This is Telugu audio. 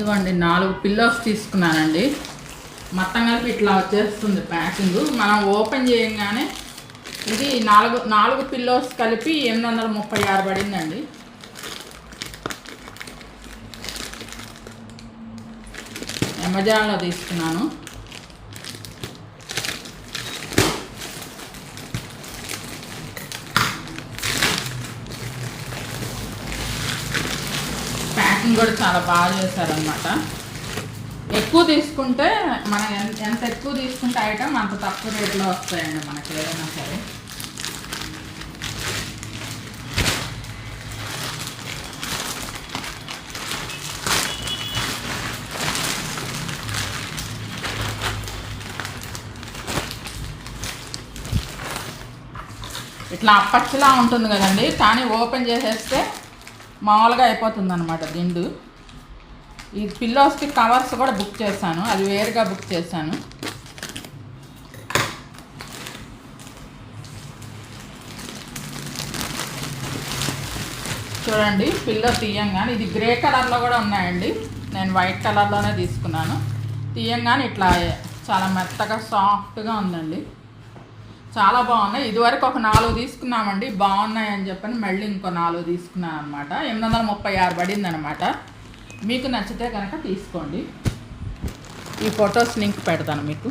ఇవ్వండి నాలుగు పిల్లోస్ తీసుకున్నానండి. మొత్తం కలిపి ఇట్లా వచ్చేస్తుంది ప్యాకింగ్ మనం ఓపెన్ చేయగానే ఇది నాలుగు నాలుగు పిల్లోస్ కలిపి ఎనిమిది వందల ముప్పై ఆరు పడిందండి. అమెజాన్లో తీసుకున్నాను. ప్యాకింగ్ కూడా చాలా బాగా చేశారనమాట ఎక్కువ తీసుకుంటే మనం ఎంత ఎంత ఎక్కువ తీసుకుంటే ఐటమ్ అంత తక్కువ రేట్లో వస్తాయండి మనకి ఏదైనా సరే. ఇట్లా అప్పట్లా ఉంటుంది కదండి. కానీ ఓపెన్ చేసేస్తే మామూలుగా అయిపోతుంది అనమాట దిండు. ఈ పిల్లోస్కి కవర్స్ కూడా బుక్ చేశాను. అది వేరుగా బుక్ చేశాను. చూడండి పిల్లో తీయంగానే ఇది గ్రే కలర్లో కూడా ఉన్నాయండి. నేను వైట్ కలర్లోనే తీసుకున్నాను. తీయంగానే ఇట్లా చాలా మెత్తగా సాఫ్ట్గా ఉందండి. చాలా బాగున్నాయి. ఇదివరకు ఒక నాలుగు తీసుకున్నామండి. బాగున్నాయి అని చెప్పని మళ్ళీ ఇంకో నాలుగు తీసుకున్నాను అనమాట ఎనిమిది వందల ముప్పై ఆరు పడింది అనమాట మీకు నచ్చితే కనుక తీసుకోండి. ఈ ఫొటోస్ లింక్ పెడతాను మీకు.